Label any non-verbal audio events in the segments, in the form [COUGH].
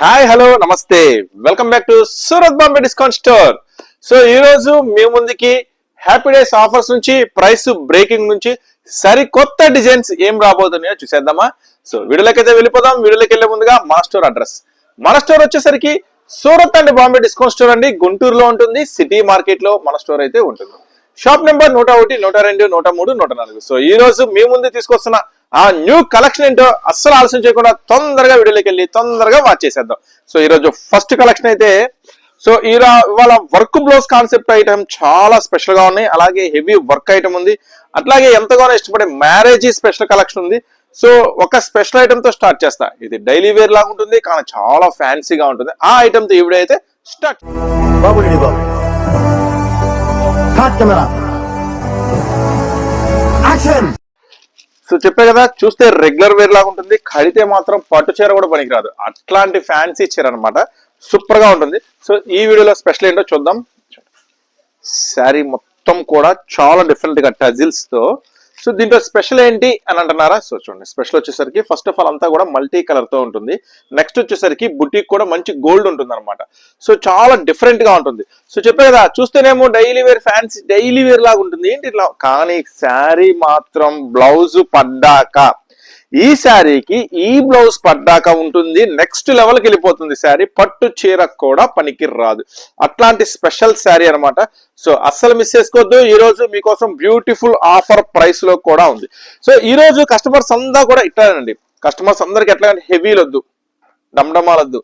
Hi hello namaste. Welcome back to Surat Bombay discount store. So ఈ రోజు మీ ముందుకి హ్యాపీ డేస్ ఆఫర్స్ నుంచి ప్రైస్ బ్రేకింగ్ నుంచి సరికొత్త డిజైన్స్ ఏం రాబోతున్నాయో చూసేద్దామా? సో వీడియోలోకి వెళ్ళిపోదాం. వీడియోలోకి వెళ్ళే ముందుగా మన స్టోర్ అడ్రస్. మన స్టోర్ వచ్చేసరికి Surat and Bombay discount store అండి. గుంటూరులో ఉంటుంది సిటీ మార్కెట్లో మన స్టోర్ అయితే ఉంటుంది. షాప్ నెంబర్ నూట ఒకటి నూట రెండు నూట మూడు నూట నాలుగు. సో ఈ రోజు మీ ముందు తీసుకొస్తున్న ఆ న్యూ కలెక్షన్ ఏంటో అస్సలు ఆలస్యం చేయకుండా తొందరగా వీడియోలోకి వెళ్ళి తొందరగా వాచ్ చేసేద్దాం. సో ఈ రోజు ఫస్ట్ కలెక్షన్ అయితే సో ఈ ఇవాళ వర్క్ బ్లౌజ్ కాన్సెప్ట్ ఐటమ్ చాలా స్పెషల్గా ఉన్నాయి. అలాగే హెవీ వర్క్ ఐటమ్ ఉంది. అట్లాగే ఎంతగానో ఇష్టపడే మ్యారేజ్ స్పెషల్ కలెక్షన్ ఉంది. సో ఒక స్పెషల్ ఐటమ్తో స్టార్ట్ చేస్తా. ఇది డైలీ వేర్ లాగా ఉంటుంది కానీ చాలా ఫ్యాన్సీగా ఉంటుంది. ఆ ఐటమ్తో ఈ స్టార్ట్ బాబు కెమెరా యాక్షన్ సో చెప్పే కదా చూస్తే రెగ్యులర్ వేర్ లాగా ఉంటుంది. కడితే మాత్రం పట్టు చీర కూడా పనికిరాదు. అట్లాంటి ఫ్యాన్సీ చీర అనమాట సూపర్గా ఉంటుంది. సో ఈ వీడియోలో స్పెషల్ ఏంటో చూద్దాం. శారీ మొత్తం కూడా చాలా డిఫరెంట్గా టజిల్స్తో సో దీంట్లో స్పెషల్ ఏంటి అని అంటున్నారా? సో చూడండి స్పెషల్ వచ్చేసరికి ఫస్ట్ ఆఫ్ ఆల్ అంతా కూడా మల్టీ కలర్తో ఉంటుంది. నెక్స్ట్ వచ్చేసరికి బుటీక్ కూడా మంచి గోల్డ్ ఉంటుంది అనమాట సో చాలా డిఫరెంట్గా ఉంటుంది. సో చెప్పే కదా చూస్తేనేమో daily wear fancy daily wear లాగా ఉంటుంది. ఏంటి ఇట్లా? కానీ శారీ మాత్రం బ్లౌజ్ పడ్డాక ఈ శారీకి ఈ బ్లౌజ్ పడ్డాక ఉంటుంది నెక్స్ట్ లెవెల్కి వెళ్ళిపోతుంది శారీ పట్టు చీర కూడా పనికి రాదు అట్లాంటి స్పెషల్ శారీ అన్నమాట. సో అస్సలు మిస్ చేసుకోవద్దు. ఈరోజు మీకోసం బ్యూటిఫుల్ ఆఫర్ ప్రైస్లో కూడా ఉంది. సో ఈరోజు కస్టమర్స్ అంతా కూడా ఇట్లానండి కస్టమర్స్ అందరికి ఎట్లా హెవీలొద్దు వద్దు డమ్డమాలొద్దు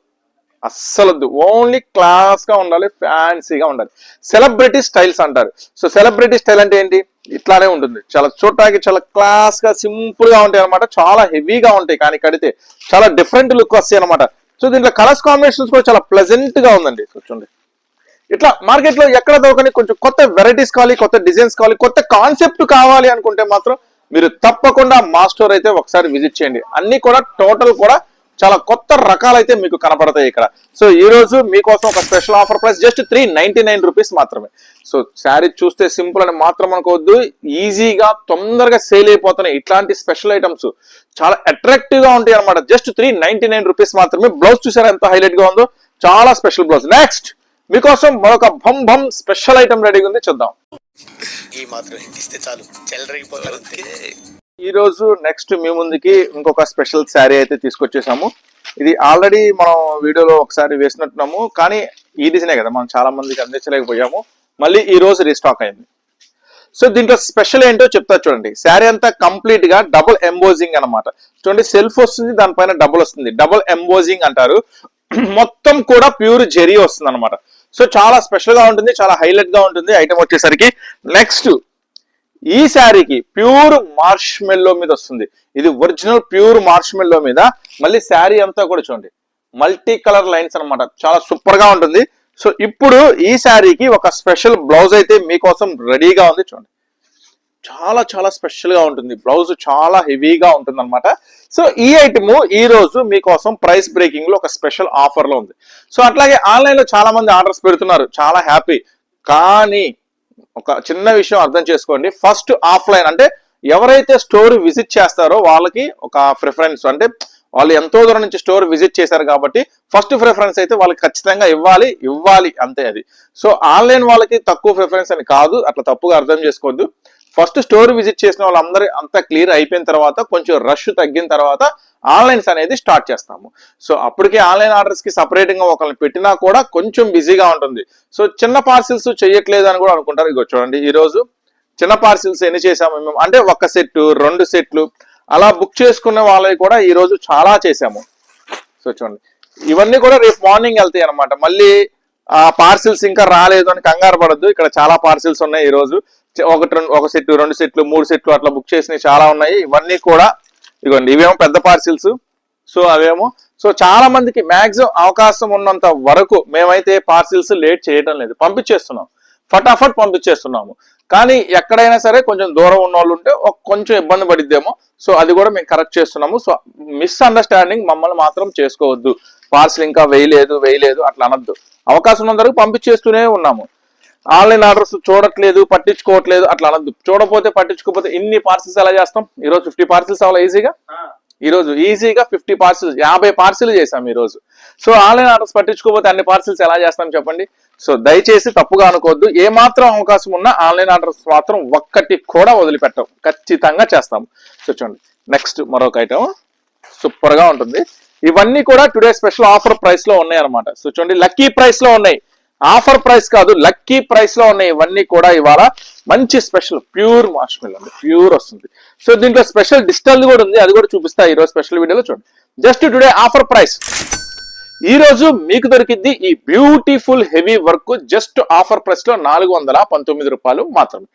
అస్సలొద్దు. ఓన్లీ క్లాస్గా ఉండాలి ఫ్యాన్సీగా ఉండాలి. సెలబ్రిటీ స్టైల్స్ అంటారు. సో సెలబ్రిటీ స్టైల్ అంటే ఏంటి? ఇట్లానే ఉంటుంది. చాలా చూడటానికి చాలా క్లాస్గా సింపుల్గా ఉంటాయి అనమాట చాలా హెవీగా ఉంటాయి. కానీ కడితే చాలా డిఫరెంట్ లుక్ వస్తాయి అనమాట సో దీంట్లో కలర్స్ కాంబినేషన్స్ కూడా చాలా ప్లెజెంట్గా ఉందండి. చూడండి. ఇట్లా మార్కెట్లో ఎక్కడ దొరకని కొంచెం కొత్త వెరైటీస్ కావాలి కొత్త డిజైన్స్ కావాలి కొత్త కాన్సెప్ట్ కావాలి అనుకుంటే మాత్రం మీరు తప్పకుండా మా స్టోర్ అయితే ఒకసారి విజిట్ చేయండి. అన్ని కూడా టోటల్ కూడా చాలా కొత్త రకాలైతే మీకు కనపడతాయి ఇక్కడ. సో ఈ రోజు మీకోసం ఒక special offer price just three ninety nine rupees మాత్రమే. సో శారీ చూస్తే సింపుల్ అని మాత్రం అనుకోవద్దు. ఈజీగా తొందరగా సేల్ అయిపోతున్నాయి. ఇట్లాంటి స్పెషల్ ఐటమ్స్ చాలా అట్రాక్టివ్గా ఉంటాయి అనమాట just three ninety nine rupees మాత్రమే. బ్లౌజ్ చూసారా ఎంత హైలైట్గా ఉందో? చాలా స్పెషల్ బ్లౌజ్. నెక్స్ట్ మీకోసం మరొక భం భం స్పెషల్ ఐటమ్ రెడీగా ఉంది. చూద్దాం. ఈ మాత్రం ఇస్తే చాలు. చెల్లరగిపోతారు. ఈ రోజు నెక్స్ట్ మీ ముందుకి ఇంకొక స్పెషల్ శారీ అయితే తీసుకొచ్చేసాము. ఇది ఆల్రెడీ మనం వీడియోలో ఒకసారి వేసినట్టున్నాము కానీ ఈ డిజైనే కదా మనం చాలా మందికి అందించలేకపోయాము. మళ్ళీ ఈ రోజు రీస్టాక్ అయింది. సో దీంట్లో స్పెషల్ ఏంటో చెప్తా చూడండి. శారీ అంతా కంప్లీట్గా డబుల్ ఎంబోజింగ్ అన్నమాట. చూడండి సెల్ఫ్ వస్తుంది దానిపైన డబుల్ వస్తుంది. డబుల్ ఎంబోజింగ్ అంటారు. [CLEARS THROAT] మొత్తం కూడా ప్యూర్ జెరీ వస్తుంది అనమాట సో చాలా స్పెషల్గా ఉంటుంది చాలా హైలైట్గా ఉంటుంది ఐటమ్ వచ్చేసరికి. నెక్స్ట్ ఈ శారీకి ప్యూర్ మార్ష్ మెల్లో మీద వస్తుంది. ఇది ఒరిజినల్ ప్యూర్ మార్ష్ మెల్లో మీద. మళ్ళీ శారీ అంతా కూడా చూడండి. మల్టీ కలర్ లైన్స్ అనమాట చాలా సూపర్గా ఉంటుంది. సో ఇప్పుడు ఈ శారీకి ఒక స్పెషల్ బ్లౌజ్ అయితే మీకోసం రెడీగా ఉంది చూడండి. చాలా చాలా స్పెషల్గా ఉంటుంది. బ్లౌజ్ చాలా హెవీగా ఉంటుంది అనమాట సో ఈ ఐటమ్ ఈ రోజు మీకోసం ప్రైస్ బ్రేకింగ్లో ఒక స్పెషల్ ఆఫర్లో ఉంది. సో అట్లాగే ఆన్లైన్లో చాలా మంది ఆర్డర్స్ పెడుతున్నారు. చాలా హ్యాపీ. కానీ ఒక చిన్న విషయం అర్థం చేసుకోండి. ఫస్ట్ ఆఫ్లైన్ అంటే ఎవరైతే స్టోర్ విజిట్ చేస్తారో వాళ్ళకి ఒక ప్రిఫరెన్స్ అంటే వాళ్ళు ఎంతో దూరం నుంచి స్టోర్ విజిట్ చేశారు కాబట్టి ఫస్ట్ ప్రిఫరెన్స్ అయితే వాళ్ళకి ఖచ్చితంగా ఇవ్వాలి ఇవ్వాలి అంతే అది. సో ఆన్లైన్ వాళ్ళకి తక్కువ ప్రిఫరెన్స్ అని కాదు అట్లా తప్పుగా అర్థం చేసుకోవద్దు. ఫస్ట్ స్టోర్ విజిట్ చేసిన వాళ్ళందరూ అంతా క్లియర్ అయిపోయిన తర్వాత కొంచెం రష్ తగ్గిన తర్వాత ఆన్లైన్స్ అనేది స్టార్ట్ చేస్తాము. సో అప్పటికే ఆన్లైన్ ఆర్డర్స్కి ఒకరిని పెట్టినా కూడా కొంచెం బిజీగా ఉంటుంది. సో చిన్న పార్సిల్స్ చేయట్లేదు అని కూడా అనుకుంటారు. ఇగో చూడండి ఈరోజు చిన్న పార్సిల్స్ ఎన్ని చేసాము మేము? అంటే ఒక సెట్ రెండు సెట్లు అలా బుక్ చేసుకున్న వాళ్ళవి కూడా ఈరోజు చాలా చేసాము. సో చూడండి ఇవన్నీ కూడా రేపు మార్నింగ్ వెళ్తాయి అనమాట మళ్ళీ ఆ పార్సిల్స్ ఇంకా రాలేదు అని కంగారు పడద్దు. ఇక్కడ చాలా పార్సిల్స్ ఉన్నాయి ఈరోజు. ఒకటి రెండు ఒక సెట్ రెండు సెట్లు మూడు సెట్లు అట్లా బుక్ చేసినవి చాలా ఉన్నాయి. ఇవన్నీ కూడా ఇగోండి ఇవేమో పెద్ద పార్సిల్స్ సో అవేమో సో చాలా మందికి మ్యాక్సిమం అవకాశం ఉన్నంత వరకు మేమైతే పార్సిల్స్ లేట్ చేయడం లేదు. పంపించేస్తున్నాం. ఫటాఫట్ పంపించేస్తున్నాము. కానీ ఎక్కడైనా సరే కొంచెం దూరం ఉన్న వాళ్ళు ఉంటే కొంచెం ఇబ్బంది పడిద్దేమో సో అది కూడా మేము కరెక్ట్ చేస్తున్నాము. సో మిస్ అండర్స్టాండింగ్ మమ్మల్ని మాత్రం చేసుకోవద్దు. పార్సిల్ ఇంకా వేయలేదు వేయలేదు అట్లా అనద్దు. అవకాశం ఉన్నంత వరకు పంపించేస్తూనే ఉన్నాము. ఆన్లైన్ ఆర్డర్స్ చూడట్లేదు పట్టించుకోవట్లేదు అట్లా అనొద్దు. చూడకపోతే పట్టించుకోకపోతే ఇన్ని పార్సిల్స్ ఎలా చేస్తాం? ఈరోజు ఫిఫ్టీ పార్సిల్స్ అవ్వాలి ఈజీగా ఈ రోజు ఈజీగా ఫిఫ్టీ పార్సిల్స్ యాభై పార్సిల్ చేసాం ఈ రోజు సో ఆన్లైన్ ఆర్డర్స్ పట్టించుకోకపోతే అన్ని పార్సిల్స్ ఎలా చేస్తాం చెప్పండి? సో దయచేసి తప్పుగా అనుకోవద్దు. ఏ మాత్రం అవకాశం ఉన్నా ఆన్లైన్ ఆర్డర్స్ మాత్రం ఒక్కటి కూడా వదిలిపెట్టాం. ఖచ్చితంగా చేస్తాం. సో చూడండి. నెక్స్ట్ మరొక ఐటమ్ సూపర్గా ఉంటుంది. ఇవన్నీ కూడా టుడే స్పెషల్ ఆఫర్ ప్రైస్లో ఉన్నాయి అనమాట సో చూడండి. లక్కీ ప్రైస్లో ఉన్నాయి. ఆఫర్ ప్రైస్ కాదు లక్కీ ప్రైస్లో ఉన్నాయి ఇవన్నీ కూడా ఇవాళ మంచి స్పెషల్ ప్యూర్ మార్ష్మిల్ అండి ప్యూర్ వస్తుంది. సో దీంట్లో స్పెషల్ డిజిటల్ కూడా ఉంది అది కూడా చూపిస్తా ఈ రోజు స్పెషల్ వీడియోలో చూడండి. Just today offer price. ఈ రోజు మీకు దొరికింది ఈ beautiful heavy work just offer ప్రైస్లో నాలుగు వందల పంతొమ్మిది రూపాయలు మాత్రమే.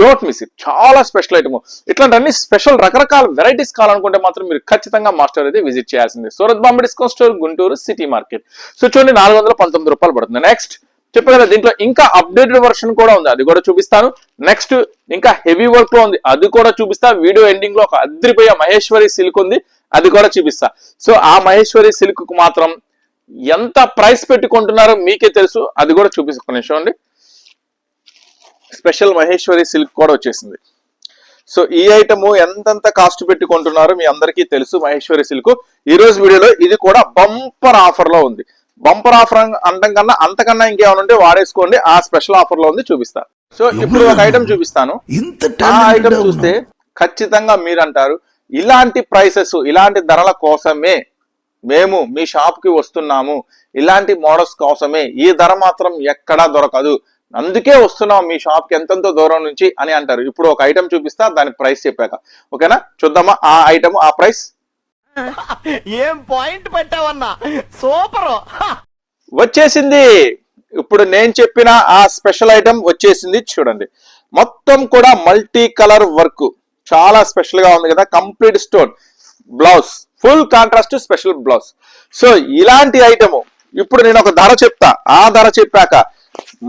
డోంట్ మిస్ ఇట్ చాలా స్పెషల్ ఐటమ్. ఇట్లాంటి స్పెషల్ రకరకాల వెరైటీస్ కావాలనుకుంటే మాత్రం మీరు ఖచ్చితంగా మాస్టర్ అయితే విజిట్ చేయాల్సిందే. Surat Bombay discount store Guntur city market. So చూడండి నాలుగు వందల పంతొమ్మిది రూపాయలు పడుతుంది. నెక్స్ట్ చెప్పాను కదా దీంట్లో ఇంకా అప్డేటెడ్ వర్షన్ కూడా ఉంది. అది కూడా చూపిస్తాను. నెక్స్ట్ ఇంకా హెవీ వర్క్లో ఉంది. అది కూడా చూపిస్తా. వీడియో ఎండింగ్లో ఒక అద్రిపోయే మహేశ్వరి సిల్క్ ఉంది. అది కూడా చూపిస్తా. సో ఆ మహేశ్వరి సిల్క్కు మాత్రం ఎంత ప్రైస్ పెట్టుకుంటున్నారో మీకే తెలుసు. అది కూడా చూపిస్తా. ఒక నిమిషం అండి స్పెషల్ మహేశ్వరి సిల్క్ కూడా వచ్చేసింది. సో ఈ ఐటమ్ ఎంతెంత కాస్ట్ పెట్టుకుంటున్నారో మీ అందరికీ తెలుసు మహేశ్వరి సిల్క్ ఈ రోజు వీడియోలో ఇది కూడా బంపర్ ఆఫర్లో ఉంది. బంపర్ ఆఫర్ అంటం కన్నా అంతకన్నా ఇంకేమైనా ఉంటే వాడేసుకోండి. ఆ స్పెషల్ ఆఫర్లో ఉంది చూపిస్తా. సో ఇప్పుడు ఒక ఐటమ్ చూపిస్తాను. ఆ ఐటమ్ చూస్తే ఖచ్చితంగా మీరు అంటారు ఇలాంటి ప్రైసెస్ ఇలాంటి ధరల కోసమే మేము మీ షాప్కి వస్తున్నాము. ఇలాంటి మోడల్స్ కోసమే ఈ ధర మాత్రం ఎక్కడా దొరకదు. అందుకే వస్తున్నాం మీ షాప్కి ఎంతెంతో దూరం నుంచి అని అంటారు. ఇప్పుడు ఒక ఐటమ్ చూపిస్తా దాని ప్రైస్ చెప్పాక. ఓకేనా? చూద్దామా? ఆ ఐటమ్ ఆ ప్రైస్ ఏం పాయింట్ పెట్టావన్నా? సూపర్. వచ్చేసింది. ఇప్పుడు నేను చెప్పిన ఆ స్పెషల్ ఐటమ్ వచ్చేసింది చూడండి. మొత్తం కూడా మల్టీ కలర్ వర్క్. చాలా స్పెషల్గా ఉంది కదా complete stone. Blouse. Full contrast special blouse. So ఇలాంటి ఐటమ్. ఇప్పుడు నేను ఒక ధర చెప్తా. ఆ ధర చెప్పాక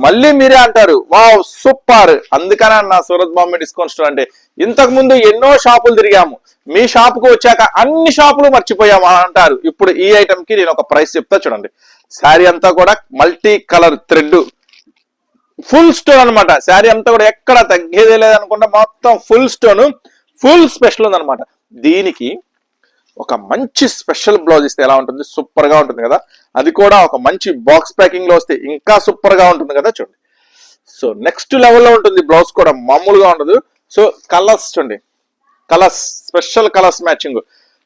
మళ్ళీ మీరే అంటారు వావ్ సూపర్! అందుకనే నా సూరత్ బాంబే డిస్కౌంట్ స్టోర్ అంటే ఇంతకు ముందు ఎన్నో షాపులు తిరిగాము. మీ షాప్కు వచ్చాక అన్ని షాపులు మర్చిపోయాము అని అంటారు. ఇప్పుడు ఈ ఐటమ్కి నేను ఒక ప్రైస్ చెప్తా చూడండి. శారీ అంతా కూడా multi colour thread. Full stone అన్నమాట. శారీ అంతా కూడా ఎక్కడ తగ్గేదే లేదనుకుంటే మొత్తం ఫుల్ స్టోన్ ఫుల్ స్పెషల్ ఉందన్నమాట. దీనికి ఒక మంచి స్పెషల్ బ్లౌజ్ ఇస్తే ఎలా ఉంటుంది? సూపర్గా ఉంటుంది కదా? అది కూడా ఒక మంచి బాక్స్ ప్యాకింగ్లో వస్తే ఇంకా సూపర్గా ఉంటుంది కదా చూడండి. సో నెక్స్ట్ లెవెల్లో ఉంటుంది బ్లౌజ్ కూడా మామూలుగా ఉండదు. సో కలర్స్ చూడండి. Colours special colours matching.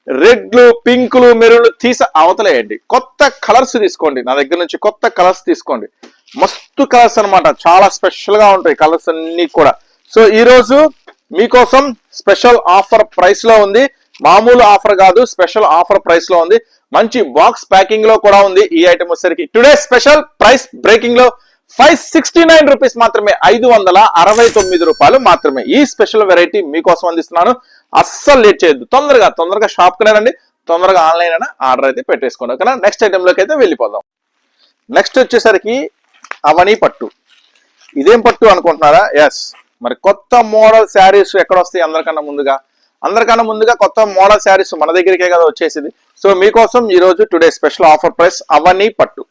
రెడ్లు పింకులు మెరూన్లు తీసి అవతలేయండి. కొత్త కలర్స్ తీసుకోండి. నా దగ్గర నుంచి కొత్త కలర్స్ తీసుకోండి. మస్తు కలర్స్ అన్నమాట. చాలా స్పెషల్గా ఉంటాయి కలర్స్ అన్ని కూడా. సో ఈరోజు మీకోసం స్పెషల్ ఆఫర్ ప్రైస్లో ఉంది. మామూలు ఆఫర్ కాదు స్పెషల్ ఆఫర్ ప్రైస్లో ఉంది. మంచి బాక్స్ ప్యాకింగ్లో కూడా ఉంది ఈ ఐటమ్ వచ్చేసరికి. టుడే స్పెషల్ ప్రైస్ బ్రేకింగ్లో ఫైవ్ సిక్స్టీ నైన్ రూపీస్ మాత్రమే ఐదు వందల అరవై తొమ్మిది రూపాయలు మాత్రమే. ఈ స్పెషల్ వెరైటీ మీకోసం అందిస్తున్నాను. అస్సలు లేట్ చేయొద్దు. తొందరగా తొందరగా షాప్ రండి. తొందరగా ఆన్లైన్ అయినా ఆర్డర్ అయితే పెట్టేసుకోండి. ఓకేనా? నెక్స్ట్ ఐటమ్లోకి అయితే వెళ్ళిపోదాం. నెక్స్ట్ వచ్చేసరికి అవని పట్టు. ఇదేం పట్టు అనుకుంటున్నారా? ఎస్ మరి కొత్త మోడల్ శారీస్ ఎక్కడ వస్తాయి అందరికన్నా ముందుగా? అందరికన్నా ముందుగా కొత్త మోడల్ శారీస్ మన దగ్గరికే కదా వచ్చేసింది. సో మీకోసం ఈ రోజు టుడే స్పెషల్ ఆఫర్ ప్రైస్ అవన్నీ పట్టు.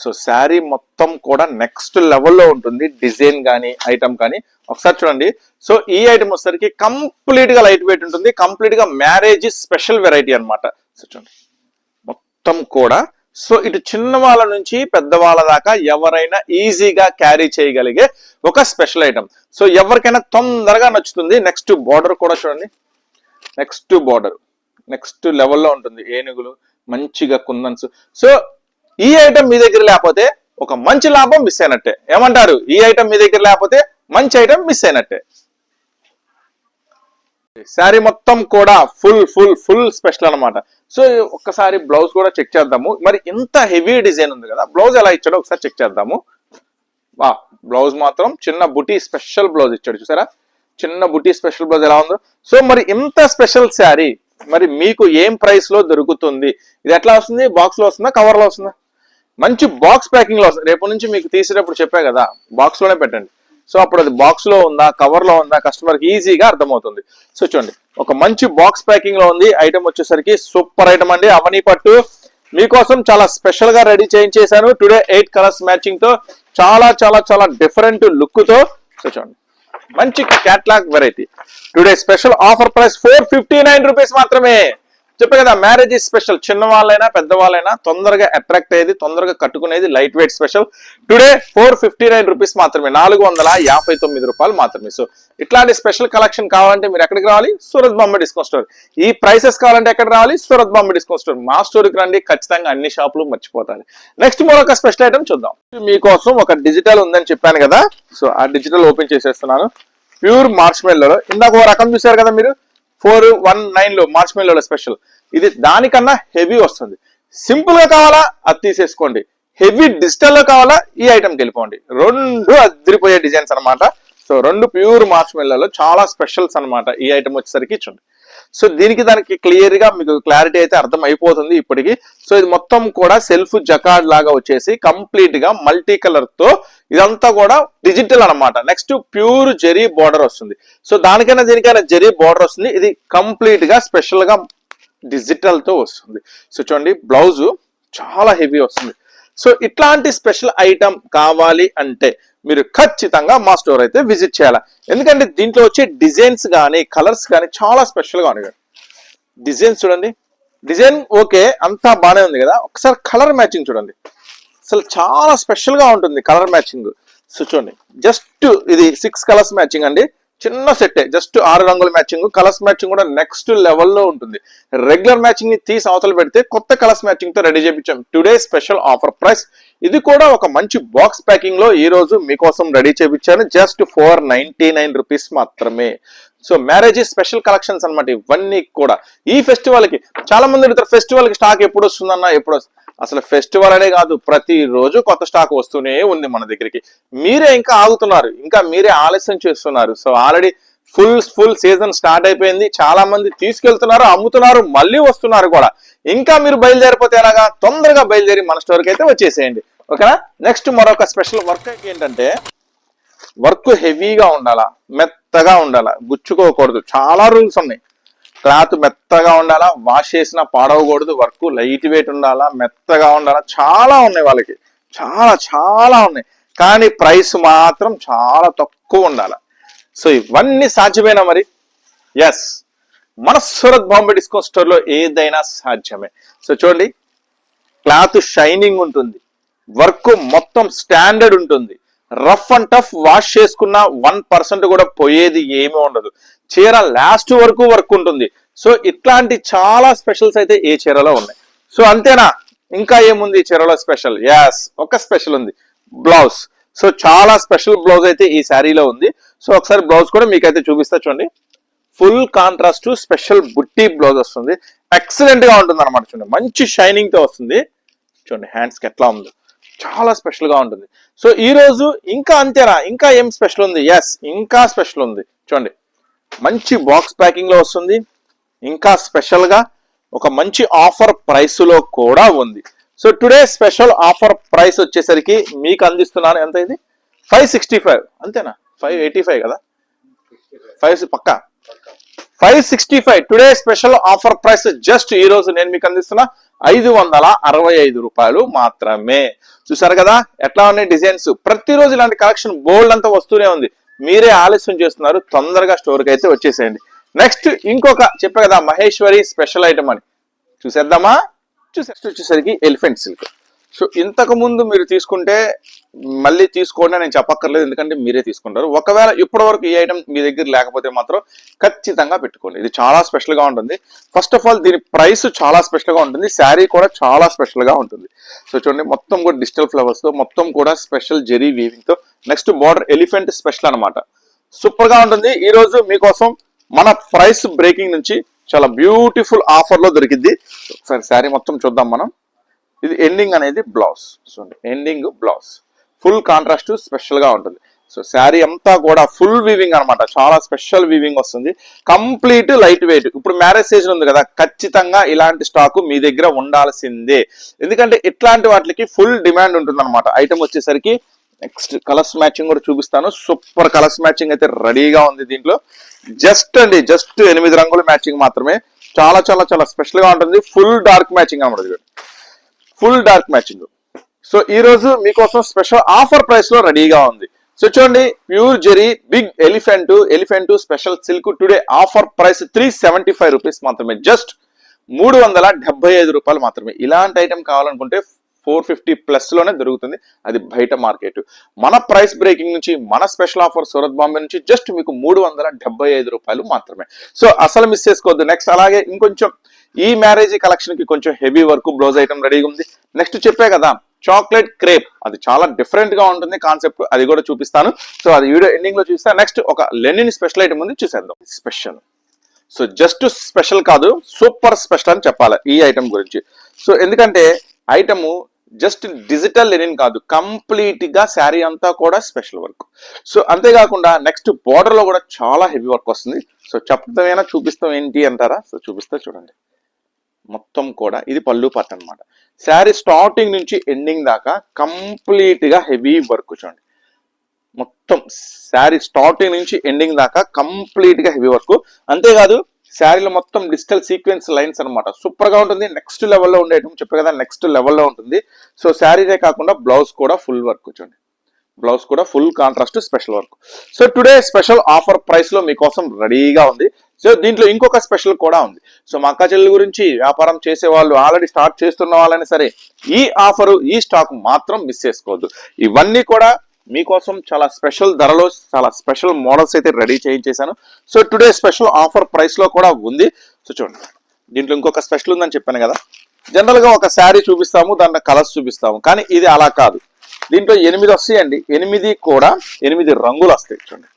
సో శారీ మొత్తం కూడా నెక్స్ట్ లెవెల్లో ఉంటుంది. డిజైన్ కానీ ఐటమ్ కానీ ఒకసారి చూడండి. సో ఈ ఐటమ్ వచ్చేసరికి కంప్లీట్గా లైట్ వెయిట్ ఉంటుంది. కంప్లీట్గా మ్యారేజ్ స్పెషల్ వెరైటీ అనమాట సో చూడండి. మొత్తం కూడా. సో ఇటు చిన్న వాళ్ళ నుంచి పెద్దవాళ్ళ దాకా ఎవరైనా ఈజీగా క్యారీ చేయగలిగే ఒక స్పెషల్ ఐటమ్. సో ఎవరికైనా తొందరగా నచ్చుతుంది. నెక్స్ట్ బార్డర్ కూడా చూడండి. నెక్స్ట్ బార్డర్ నెక్స్ట్ లెవెల్లో ఉంటుంది ఏనుగులు మంచిగా కుందన్స్. సో ఈ ఐటమ్ మీ దగ్గర లేకపోతే ఒక మంచి లాభం మిస్ అయినట్టే. ఏమంటారు? ఈ ఐటమ్ మీ దగ్గర లేకపోతే మంచి ఐటమ్ మిస్ అయినట్టే. శారీ మొత్తం కూడా ఫుల్ ఫుల్ ఫుల్ స్పెషల్ అన్నమాట. సో ఒక్కసారి బ్లౌజ్ కూడా చెక్ చేద్దాము. మరి ఇంత హెవీ డిజైన్ ఉంది కదా బ్లౌజ్ ఎలా ఇచ్చాడో ఒకసారి చెక్ చేద్దాము. వా బ్లౌజ్ మాత్రం చిన్న బుటీ స్పెషల్ బ్లౌజ్ ఇచ్చాడు చూసారా? చిన్న బుటీ స్పెషల్ బ్లౌజ్ ఎలా ఉందో. సో మరి ఇంత స్పెషల్ శారీ మరి మీకు ఏం ప్రైస్లో దొరుకుతుంది? ఇది ఎట్లా వస్తుంది? బాక్స్లో వస్తుందా? కవర్లో వస్తుందా? మంచి బాక్స్ ప్యాకింగ్లో వస్తుంది. రేపు నుంచి మీకు తీసేటప్పుడు చెప్పా కదా బాక్స్లోనే పెట్టండి. సో అప్పుడు అది బాక్స్లో ఉందా కవర్లో ఉందా కస్టమర్కి ఈజీగా అర్థమవుతుంది. సో చూడండి ఒక మంచి బాక్స్ ప్యాకింగ్లో ఉంది. ఐటమ్ వచ్చేసరికి సూపర్ ఐటమ్ అండి. అవని పట్టు. మీకోసం చాలా స్పెషల్గా రెడీ చేయించేశాను టుడే ఎయిట్ కలర్స్ మ్యాచింగ్తో చాలా చాలా చాలా డిఫరెంట్ లుక్తో. సో చూడండి. మంచి catalogue variety today special offer price four fifty nine rupees మాత్రమే. చెప్పే కదా మ్యారేజ్ స్పెషల్ చిన్న వాళ్ళైనా పెద్దవాళ్ళైనా తొందరగా అట్రాక్ట్ అయ్యేది తొందరగా కట్టుకునేది light weight special today four fifty nine rupees మాత్రమే. నాలుగు వందల యాభై తొమ్మిది రూపాయలు మాత్రమే. సో ఇట్లాంటి స్పెషల్ కలెక్షన్ కావాలంటే మీరు ఎక్కడికి రావాలి? సూరత్ బాంబే డిస్కౌంట్ స్టోర్ ఈ ప్రైసెస్ కావాలంటే ఎక్కడ రావాలి? సూరత్ బాంబే డిస్కౌంట్ స్టోర్ మా స్టోర్కి రండి. ఖచ్చితంగా అన్ని షాపులు మర్చిపోతారు. నెక్స్ట్ మరొక స్పెషల్ ఐటమ్ చూద్దాం. మీకోసం ఒక డిజిటల్ ఉందని చెప్పాను కదా. సో ఆ డిజిటల్ ఓపెన్ చేసేస్తున్నాను. ప్యూర్ మార్చ్ మెల్లో ఇందాక ఓ రకం చూసారు కదా మీరు? ఫోర్ వన్ నైన్లో మార్చ్ మెల్లో స్పెషల్. ఇది దానికన్నా హెవీ వస్తుంది. సింపుల్గా కావాలా? అది తీసేసుకోండి. హెవీ డిజిటల్లో కావాలా? ఈ ఐటమ్కి వెళ్ళిపోండి. రెండు అదిరిపోయే డిజైన్స్ అన్నమాట. సో రెండు ప్యూర్ మార్చ్ మెల్లలో చాలా స్పెషల్స్ అన్నమాట ఈ ఐటమ్ వచ్చేసరికి చూడండి. సో దీనికి దానికి క్లియర్గా మీకు క్లారిటీ అయితే అర్థం అయిపోతుంది ఇప్పటికి. సో ఇది మొత్తం కూడా సెల్ఫ్ జకాడ్ లాగా వచ్చేసి కంప్లీట్గా మల్టీ కలర్తో ఇదంతా కూడా డిజిటల్ అన్నమాట. నెక్స్ట్ ప్యూర్ జెరీ బార్డర్ వస్తుంది. సో దానికైనా దీనికైనా జెరీ బార్డర్ వస్తుంది. ఇది కంప్లీట్గా స్పెషల్గా డిజిటల్తో వస్తుంది. సో చూడండి బ్లౌజ్ చాలా హెవీ వస్తుంది. సో ఇట్లాంటి స్పెషల్ ఐటమ్ కావాలి అంటే మీరు ఖచ్చితంగా మా స్టోర్ అయితే విజిట్ చేయాలి. ఎందుకంటే దీంట్లో వచ్చే డిజైన్స్ కానీ కలర్స్ కానీ చాలా స్పెషల్గా ఉన్నాయి. డిజైన్స్ చూడండి. డిజైన్ ఓకే అంతా బాగానే ఉంది కదా. ఒకసారి కలర్ మ్యాచింగ్ చూడండి. అసలు చాలా స్పెషల్గా ఉంటుంది కలర్ మ్యాచింగ్ సో చూడండి. జస్ట్ ఇది సిక్స్ కలర్స్ మ్యాచింగ్ అండి. చిన్న సెట్టే జస్ట్ ఆరు రంగుల మ్యాచింగ్ కలర్స్ మ్యాచింగ్ కూడా నెక్స్ట్ లెవెల్లో ఉంటుంది. రెగ్యులర్ మ్యాచింగ్ని తీసి అవతల పెడితే కొత్త కలర్స్ మ్యాచింగ్తో రెడీ చేయించాం. టుడే స్పెషల్ ఆఫర్ ప్రైస్ ఇది కూడా ఒక మంచి బాక్స్ ప్యాకింగ్లో ఈ రోజు మీకోసం ready చేపించాను. Just four ninety nine rupees మాత్రమే. సో మ్యారేజ్ స్పెషల్ కలెక్షన్స్ అనమాట ఇవన్నీ కూడా. ఈ ఫెస్టివల్కి చాలా మంది అడుగుతారు ఫెస్టివల్కి స్టాక్ ఎప్పుడు వస్తుందన్న ఎప్పుడు అసలు ఫెస్టివల్ అనే కాదు ప్రతి రోజు కొత్త స్టాక్ వస్తూనే ఉంది మన దగ్గరికి. మీరే ఇంకా ఆగుతున్నారు ఇంకా మీరే ఆలస్యం చేస్తున్నారు. So already full full season start అయిపోయింది. చాలా మంది తీసుకెళ్తున్నారు అమ్ముతున్నారు మళ్ళీ వస్తున్నారు కూడా. ఇంకా మీరు బయలుదేరిపోతే ఎలాగా? తొందరగా బయలుదేరి మన స్టోర్కి అయితే వచ్చేసేయండి. ఓకేనా? నెక్స్ట్ మరొక స్పెషల్ వర్క్ ఏంటంటే వర్క్ హెవీగా ఉండాలా? మెత్తగా ఉండాలా? గుచ్చుకోకూడదు. చాలా రూల్స్ ఉన్నాయి. క్లాత్ మెత్తగా ఉండాలా? వాష్ చేసినా పాడవకూడదు. వర్క్ లైట్ వెయిట్ ఉండాలా? మెత్తగా ఉండాలా? చాలా ఉన్నాయి వాళ్ళకి. చాలా చాలా ఉన్నాయి. కానీ ప్రైస్ మాత్రం చాలా తక్కువ ఉండాలి? సో ఇవన్నీ సాధ్యమేనా మరి? ఎస్ మన సూరత్ బాంబే డిస్కౌంట్ స్టోర్లో ఏదైనా సాధ్యమే. సో చూడండి క్లాత్ షైనింగ్ ఉంటుంది వర్క్ మొత్తం స్టాండర్డ్ ఉంటుంది రఫ్ అండ్ టఫ్ వాష్ చేసుకున్న వన్ పర్సెంట్ కూడా పోయేది ఏమీ ఉండదు. చీర లాస్ట్ వరకు వర్క్ ఉంటుంది. సో ఇట్లాంటి చాలా స్పెషల్స్ అయితే ఏ చీరలో ఉన్నాయి. సో అంతేనా? ఇంకా ఏముంది ఈ చీరలో స్పెషల్? యాస్ ఒక స్పెషల్ ఉంది బ్లౌజ్. సో చాలా స్పెషల్ బ్లౌజ్ అయితే ఈ శారీలో ఉంది. సో ఒకసారి బ్లౌజ్ కూడా మీకైతే చూపిస్తా చూడండి. ఫుల్ కాంట్రాస్ట్ స్పెషల్ బుట్టి బ్లౌజ్ వస్తుంది. ఎక్సలెంట్గా ఉంటుంది అనమాట చూడండి. మంచి షైనింగ్తో వస్తుంది. చూడండి హ్యాండ్స్ ఎట్లా ఉంది. చాలా స్పెషల్గా ఉంటుంది. సో ఈ రోజు ఇంకా అంతేనా? ఇంకా ఏం స్పెషల్ ఉంది? ఎస్ ఇంకా స్పెషల్ ఉంది. చూడండి మంచి బాక్స్ ప్యాకింగ్లో వస్తుంది. ఇంకా స్పెషల్గా ఒక మంచి ఆఫర్ ప్రైస్లో కూడా ఉంది. So today special offer price వచ్చేసరికి మీకు అందిస్తున్నాను. ఎంత ఇది? ఫైవ్ సిక్స్టీ ఫైవ్ అంతేనా? ఫైవ్ ఎయిటీ ఫైవ్ కదా ఫైవ్ పక్కా? Five sixty five. Today special offer price just ఈ రోజు నేను మీకు అందిస్తున్నా ఐదు వందల అరవై ఐదు రూపాయలు మాత్రమే. చూసారు కదా? ఎట్లా ఉన్నాయి డిజైన్స్? ప్రతిరోజు ఇలాంటి కలెక్షన్ బోల్డ్ అంతా వస్తూనే ఉంది. మీరే ఆలస్యం చేస్తున్నారు. తొందరగా స్టోర్కి అయితే వచ్చేసేయండి. నెక్స్ట్ ఇంకొక చెప్పే కదా మహేశ్వరి స్పెషల్ ఐటమ్ అని. చూసేద్దామా? చూసి నెక్స్ట్ వచ్చేసరికి ఎలిఫెంట్ సిల్క్ సో ఇంతకు ముందు మీరు తీసుకుంటే మళ్ళీ తీసుకోండి నేను చెప్పక్కర్లేదు ఎందుకంటే మీరే తీసుకుంటారు. ఒకవేళ ఇప్పటి వరకు ఈ ఐటమ్ మీ దగ్గర లేకపోతే మాత్రం ఖచ్చితంగా పెట్టుకోండి. ఇది చాలా స్పెషల్గా ఉంటుంది. ఫస్ట్ ఆఫ్ ఆల్ దీని ప్రైస్ చాలా స్పెషల్గా ఉంటుంది. శారీ కూడా చాలా స్పెషల్గా ఉంటుంది. సో చూడండి మొత్తం కూడా డిజిటల్ ఫ్లవర్స్తో మొత్తం కూడా స్పెషల్ జెరీ వీవింగ్తో నెక్స్ట్ బార్డర్ ఎలిఫెంట్ స్పెషల్ అనమాట సూపర్గా ఉంటుంది. ఈరోజు మీకోసం మన ప్రైస్ బ్రేకింగ్ నుంచి చాలా బ్యూటిఫుల్ ఆఫర్లో దొరికిద్ది. దొరికింది ఒకసారి శారీ మొత్తం చూద్దాం మనం. ఇది ఎండింగ్ అనేది బ్లౌజ్ సో ఎండింగ్ బ్లౌజ్ ఫుల్ కాంట్రాస్ట్ స్పెషల్గా ఉంటుంది. సో శారీ అంతా కూడా ఫుల్ వీవింగ్ అన్నమాట. చాలా స్పెషల్ వీవింగ్ వస్తుంది. కంప్లీట్ లైట్ వెయిట్ ఇప్పుడు మ్యారేజ్ సీజన్ ఉంది కదా. ఖచ్చితంగా ఇలాంటి స్టాకు మీ దగ్గర ఉండాల్సిందే. ఎందుకంటే ఇట్లాంటి వాటికి ఫుల్ డిమాండ్ ఉంటుంది అనమాట ఐటమ్ వచ్చేసరికి నెక్స్ట్ కలర్స్ మ్యాచింగ్ కూడా చూపిస్తాను. సూపర్ కలర్స్ మ్యాచింగ్ అయితే రెడీగా ఉంది దీంట్లో. జస్ట్ అండి జస్ట్ ఎనిమిది రంగుల మ్యాచింగ్ మాత్రమే. చాలా చాలా చాలా స్పెషల్గా ఉంటుంది. ఫుల్ డార్క్ మ్యాచింగ్ అనమాట ఫుల్ డార్క్ మ్యాచింగ్. సో ఈ రోజు మీకోసం స్పెషల్ ఆఫర్ ప్రైస్లో రెడీగా ఉంది. సో చూడండి pure zari big elephant elephant special silk today offer price three seventy five rupees మాత్రమే. జస్ట్ మూడు వందల డెబ్బై ఐదు రూపాయలు మాత్రమే. ఇలాంటి ఐటెం కావాలనుకుంటే ఫోర్ ఫిఫ్టీ ప్లస్లోనే దొరుకుతుంది. అది బయట మార్కెట్. మన ప్రైస్ బ్రేకింగ్ నుంచి మన స్పెషల్ ఆఫర్ సూరత్ బాంబే నుంచి జస్ట్ మీకు మూడు వందల డెబ్బై ఐదు రూపాయలు మాత్రమే. సో అసలు మిస్ చేసుకోవద్దు. నెక్స్ట్ అలాగే ఇంకొంచెం ఈ మ్యారేజ్ కలెక్షన్కి కొంచెం హెవీ వర్క్ బ్లౌజ్ ఐటమ్ రెడీగా ఉంది. నెక్స్ట్ చెప్పే కదా చాక్లెట్ క్రేప్. అది చాలా డిఫరెంట్గా ఉంటుంది కాన్సెప్ట్ అది కూడా చూపిస్తాను. సో అది వీడియో ఎండింగ్లో చూస్తా నెక్స్ట్ ఒక లెనిన్ స్పెషల్ ఐటమ్ ఉంది చూసేద్దాం. స్పెషల్. సో జస్ట్ స్పెషల్ కాదు సూపర్ స్పెషల్ అని చెప్పాలి ఈ ఐటమ్ గురించి. సో ఎందుకంటే ఐటము జస్ట్ డిజిటల్ లెనిన్ కాదు కంప్లీట్గా శారీ అంతా కూడా స్పెషల్ వర్క్. సో అంతేకాకుండా నెక్స్ట్ బార్డర్లో కూడా చాలా హెవీ వర్క్ వస్తుంది. సో చెప్పడమేనా చూపిస్తాం ఏంటి అంటారా? సో చూపిస్తే చూడండి. మొత్తం కూడా ఇది పళ్ళు పట్టు అనమాట శారీ స్టార్టింగ్ నుంచి ఎండింగ్ దాకా కంప్లీట్గా హెవీ వర్క్ చూడండి. మొత్తం శారీ స్టార్టింగ్ నుంచి ఎండింగ్ దాకా కంప్లీట్గా హెవీ వర్క్. అంతేకాదు శారీలో మొత్తం డిజిటల్ సీక్వెన్స్ లైన్స్ అనమాట సూపర్గా ఉంటుంది నెక్స్ట్ లెవెల్లో ఉండేటం చెప్పే కదా నెక్స్ట్ లెవెల్లో ఉంటుంది. సో శారీనే కాకుండా బ్లౌజ్ కూడా ఫుల్ వర్క్ చూడండి. బ్లౌజ్ కూడా full contrast special work. So today special offer ప్రైస్లో మీకోసం రెడీగా ఉంది. సో దీంట్లో ఇంకొక స్పెషల్ కూడా ఉంది. సో మా అక్క చెల్లెల గురించి వ్యాపారం చేసే వాళ్ళు ఆల్రెడీ స్టార్ట్ చేస్తున్న వాళ్ళని సరే ఈ ఆఫర్ ఈ స్టాక్ మాత్రం మిస్ చేసుకోవద్దు. ఇవన్నీ కూడా మీకోసం చాలా స్పెషల్ ధరలో చాలా స్పెషల్ మోడల్స్ అయితే రెడీ చేయించేశాను. సో టుడే స్పెషల్ ఆఫర్ ప్రైస్లో కూడా ఉంది. సో చూడండి దీంట్లో ఇంకొక స్పెషల్ ఉందని చెప్పాను కదా. జనరల్గా ఒక శారీ చూపిస్తాము దాంట్లో కలర్స్ చూపిస్తాము. కానీ ఇది అలా కాదు. దీంట్లో ఎనిమిది వస్తాయండి. ఎనిమిది కూడా ఎనిమిది రంగులు వస్తాయి. చూడండి.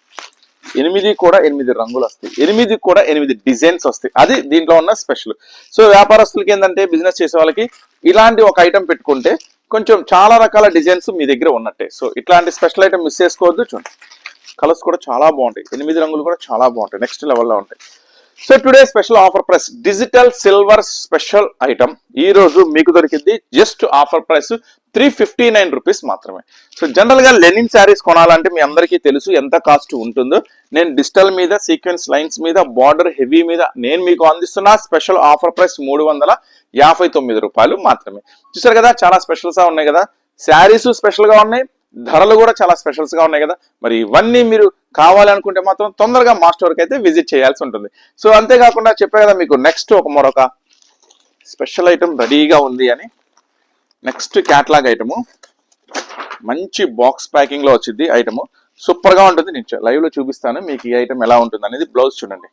ఎనిమిది కూడా ఎనిమిది రంగులు వస్తాయి. ఎనిమిది కూడా ఎనిమిది డిజైన్స్ వస్తాయి. అది దీంట్లో ఉన్న స్పెషల్. సో వ్యాపారస్తులకి ఏంటంటే బిజినెస్ చేసే వాళ్ళకి ఇలాంటి ఒక ఐటమ్ పెట్టుకుంటే కొంచెం చాలా రకాల డిజైన్స్ మీ దగ్గర ఉన్నట్టే. సో ఇట్లాంటి స్పెషల్ ఐటమ్ మిస్ చేసుకోవద్దు. చూడండి. కలర్స్ కూడా చాలా బాగుంటాయి. ఎనిమిది రంగులు కూడా చాలా బాగుంటాయి. నెక్స్ట్ లెవెల్లో ఉంటాయి. So today special offer price digital silver special item ఈ రోజు మీకు దొరికింది just offer price three fifty nine rupees మాత్రమే. సో జనరల్గా లెనిన్ శారీస్ కొనాలంటే మీ అందరికీ తెలుసు ఎంత కాస్ట్ ఉంటుందో. నేను డిజిటల్ మీద సీక్వెన్స్ లైన్స్ మీద బార్డర్ హెవీ మీద నేను మీకు అందిస్తున్న స్పెషల్ ఆఫర్ ప్రైస్ మూడు వందల యాభై తొమ్మిది రూపాయలు మాత్రమే. చూసారు కదా చాలా స్పెషల్స్ ఉన్నాయి కదా. శారీస్ స్పెషల్గా ఉన్నాయి. ధరలు కూడా చాలా స్పెషల్స్గా ఉన్నాయి కదా. మరి ఇవన్నీ మీరు కావాలనుకుంటే మాత్రం తొందరగా మా స్టోర్ అయితే విజిట్ చేయాల్సి ఉంటుంది. సో అంతేకాకుండా చెప్పే కదా మీకు నెక్స్ట్ ఒక మరొక స్పెషల్ ఐటమ్ రెడీగా ఉంది అని. నెక్స్ట్ క్యాట్లాగ్ ఐటము మంచి బాక్స్ ప్యాకింగ్లో వచ్చింది ఐటమ్ సూపర్గా ఉంటుంది నేను లైవ్లో చూపిస్తాను మీకు ఈ ఐటమ్ ఎలా ఉంటుంది అనేది. బ్లౌజ్ చూడండి.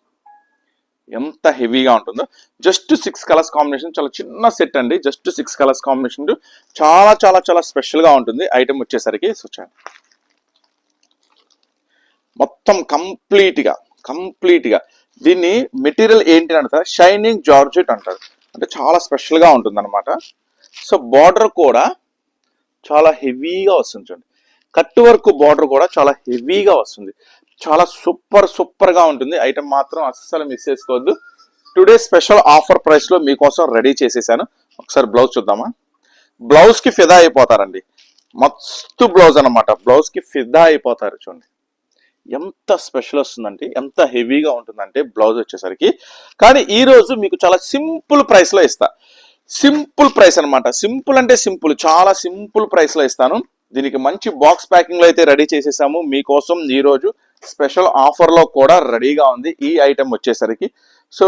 ఎంత హెవీగా ఉంటుందో. జస్ట్ సిక్స్ కలర్స్ కాంబినేషన్ చాలా చిన్న సెట్ అండి. జస్ట్ సిక్స్ కలర్స్ కాంబినేషన్ చాలా చాలా చాలా స్పెషల్గా ఉంటుంది ఐటమ్ వచ్చేసరికి. సో మొత్తం కంప్లీట్గా కంప్లీట్గా. దీన్ని మెటీరియల్ ఏంటి అని అంటారు? షైనింగ్ జార్జెట్ అంటారు. అంటే చాలా స్పెషల్గా ఉంటుంది అనమాట సో బార్డర్ కూడా చాలా హెవీగా వస్తుంది చూడండి. కట్ వర్క్ బార్డర్ కూడా చాలా హెవీగా వస్తుంది. చాలా సూపర్ సూపర్గా ఉంటుంది. ఐటమ్ మాత్రం అస్సలు మిస్ చేసుకోవద్దు. టుడే స్పెషల్ ఆఫర్ ప్రైస్లో మీకోసం రెడీ చేసేసాను. ఒకసారి బ్లౌజ్ చూద్దామా? బ్లౌజ్కి ఫిదా అయిపోతారండి. మస్తు బ్లౌజ్ అనమాట బ్లౌజ్కి ఫిదా అయిపోతారు చూడండి. ఎంత స్పెషల్ వస్తుందంటే ఎంత హెవీగా ఉంటుందంటే బ్లౌజ్ వచ్చేసరికి. కానీ ఈరోజు మీకు చాలా సింపుల్ ప్రైస్లో ఇస్తా. సింపుల్ ప్రైస్ అన్నమాట. సింపుల్ అంటే సింపుల్ చాలా సింపుల్ ప్రైస్లో ఇస్తాను. దీనికి మంచి బాక్స్ ప్యాకింగ్లో అయితే రెడీ చేసేసాము. మీకోసం ఈరోజు స్పెషల్ ఆఫర్లో కూడా రెడీగా ఉంది. ఈ ఐటెం వచ్చేసరికి. సో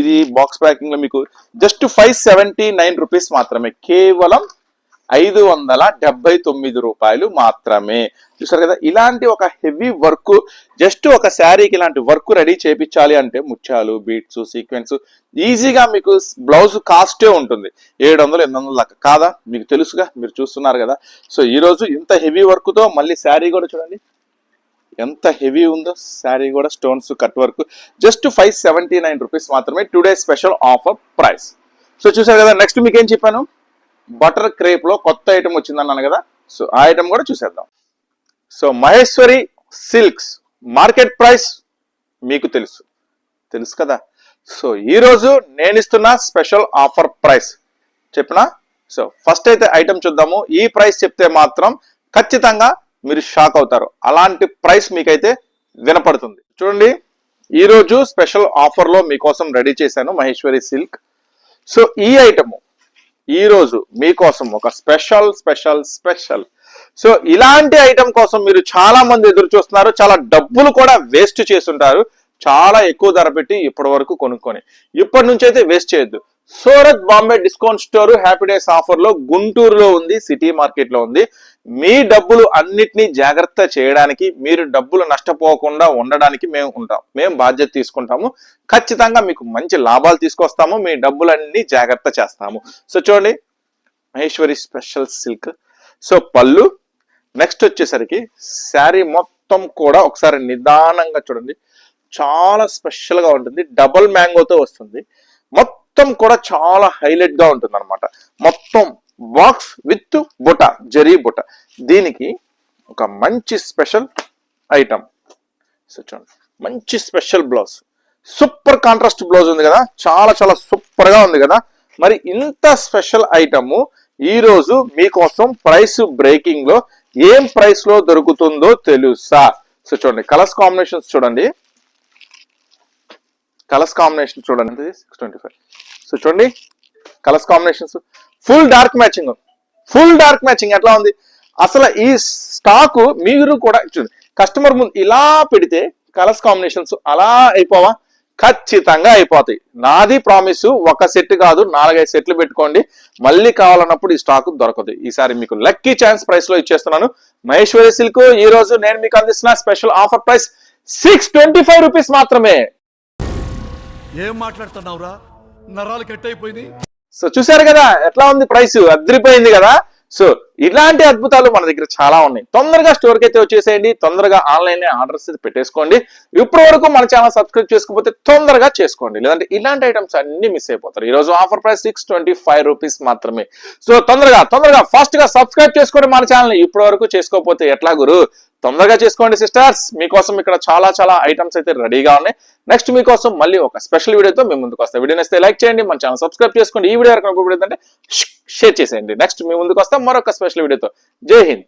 ఇది బాక్స్ ప్యాకింగ్లో మీకు just five seventy nine rupees మాత్రమే. కేవలం ఐదు వందల డెబ్బై తొమ్మిది రూపాయలు మాత్రమే. చూసారు కదా? ఇలాంటి ఒక హెవీ వర్క్ జస్ట్ ఒక శారీకి ఇలాంటి వర్క్ రెడీ చేపించాలి అంటే ముత్యాలు బీట్స్ సీక్వెన్స్ ఈజీగా మీకు బ్లౌజ్ కాస్టే ఉంటుంది. ఏడు వందలు ఎనిమిది వందల దాకా. కాదా? మీకు తెలుసుగా? మీరు చూస్తున్నారు కదా? సో ఈరోజు ఇంత హెవీ వర్క్తో మళ్ళీ శారీ కూడా చూడండి. ఎంత హెవీ ఉందో శారీ కూడా stones cut work just five seventy nine rupees మాత్రమే. Today special offer price so చూసారు కదా? నెక్స్ట్ మీకు ఏం చెప్పాను? బటర్ క్రేప్లో కొత్త ఐటమ్ వచ్చిందన్నాను కదా సో ఆ ఐటమ్ కూడా చూసేద్దాం. So Maheshwari silks market price మీకు తెలుసు. తెలుసు కదా? సో ఈ రోజు నేను ఇస్తున్న స్పెషల్ ఆఫర్ ప్రైస్. చెప్పినా? సో ఫస్ట్ అయితే ఐటమ్ చూద్దాము. ఈ ప్రైస్ చెప్తే మాత్రం ఖచ్చితంగా మీరు షాక్ అవుతారు. అలాంటి ప్రైస్ మీకైతే వినపడుతుంది. చూడండి ఈ రోజు స్పెషల్ ఆఫర్లో మీకోసం రెడీ చేశాను మహేశ్వరి సిల్క్. సో ఈ ఐటము ఈ రోజు మీకోసం ఒక స్పెషల్ స్పెషల్ స్పెషల్. సో ఇలాంటి ఐటమ్ కోసం మీరు చాలా మంది ఎదురు చూస్తున్నారు. చాలా డబ్బులు కూడా వేస్ట్ చేస్తుంటారు చాలా ఎక్కువ ధర పెట్టి ఇప్పటి వరకు కొనుక్కొని. ఇప్పటి నుంచి అయితే వేస్ట్ చేయొద్దు. Surat Bombay discount store happy days ఆఫర్లో గుంటూరులో ఉంది సిటీ మార్కెట్లో ఉంది. మీ డబ్బులు అన్నిటినీ జాగ్రత్త చేయడానికి మీరు డబ్బులు నష్టపోకుండా ఉండడానికి మేము ఉంటాం. మేము బాధ్యత తీసుకుంటాము. ఖచ్చితంగా మీకు మంచి లాభాలు తీసుకొస్తాము. మీ డబ్బులన్నీ జాగ్రత్త చేస్తాము. సో చూడండి మహేశ్వరి స్పెషల్ సిల్క్. సో పళ్ళు. నెక్స్ట్ వచ్చేసరికి శారీ మొత్తం కూడా ఒకసారి నిదానంగా చూడండి. చాలా స్పెషల్గా ఉంటుంది. డబుల్ మ్యాంగోతో వస్తుంది. మొత్తం మొత్తం కూడా చాలా హైలైట్గా ఉంటుంది అనమాట మొత్తం బాక్స్ విత్ బుట జరీ బుట దీనికి ఒక మంచి స్పెషల్ ఐటమ్ సో చూడండి మంచి special blouse super contrast blouse ఉంది కదా? చాలా చాలా సూపర్గా ఉంది కదా? మరి ఇంత స్పెషల్ ఐటమ్ ఈ రోజు మీకోసం ప్రైస్ బ్రేకింగ్లో ఏం ప్రైస్లో దొరుకుతుందో తెలుసా? సో చూడండి కలర్స్ కాంబినేషన్స్ చూడండి. కలర్స్ కాంబినేషన్ చూడండి. సిక్స్ ట్వంటీ ఫైవ్ సో చూడండి colours combinations. Full dark matching full dark matching ఎట్లా ఉంది? అసలు ఈ స్టాక్ మీరు కూడా చూడండి. కస్టమర్ ముందు ఇలా పెడితే కలర్స్ కాంబినేషన్స్ అలా అయిపోవా? ఖచ్చితంగా అయిపోతాయి. నాది ప్రామిస్ ఒక సెట్ కాదు నాలుగైదు సెట్లు పెట్టుకోండి. మళ్ళీ కావాలన్నప్పుడు ఈ స్టాక్ దొరకదు. ఈసారి మీకు లక్కీ ఛాన్స్ ప్రైస్లో ఇచ్చేస్తున్నాను. మహేశ్వరి సిల్క్ ఈ రోజు నేను మీకు అందిస్తున్న special offer price six twenty five rupees మాత్రమే. ఏం మాట్లాడుతున్నావురా? నరాలు కట్ అయిపోయింది సో చూసారు కదా ఎట్లా ఉంది ప్రైస్? అద్రిపోయింది కదా. సో ఇలాంటి అద్భుతాలు మన దగ్గర చాలా ఉన్నాయి. తొందరగా స్టోర్కి అయితే వచ్చేసేయండి. తొందరగా ఆన్లైన్ ఆర్డర్స్ పెట్టేసుకోండి. ఇప్పటి వరకు మన ఛానల్ సబ్స్క్రైబ్ చేసుకోకపోతే తొందరగా చేసుకోండి. లేదంటే ఇలాంటి ఐటమ్స్ అన్ని మిస్ అయిపోతారు. ఈ రోజు offer price six twenty five rupees మాత్రమే. సో తొందరగా తొందరగా ఫాస్ట్గా సబ్స్క్రైబ్ చేసుకోండి మన ఛానల్ ఇప్పటి వరకు చేసుకోకపోతే ఎట్లా గురు? తొందరగా చేసుకోండి సిస్టర్స్. మీకోసం ఇక్కడ చాలా చాలా ఐటమ్స్ అయితే రెడీగా ఉన్నాయి. నెక్స్ట్ మీకోసం మళ్ళీ ఒక స్పెషల్ వీడియోతో మేము ముందుకు వస్తాం వీడియో నచ్చితే లైక్ చేయండి మన ఛానల్ సబ్స్క్రైబ్ చేసుకోండి. ఈ వీడియో కనుక షేర్ చేసేయండి. నెక్స్ట్ మీ ముందుకు వస్తాం. మరొక స్పెషల్ వీడియోతో. జై హింద్.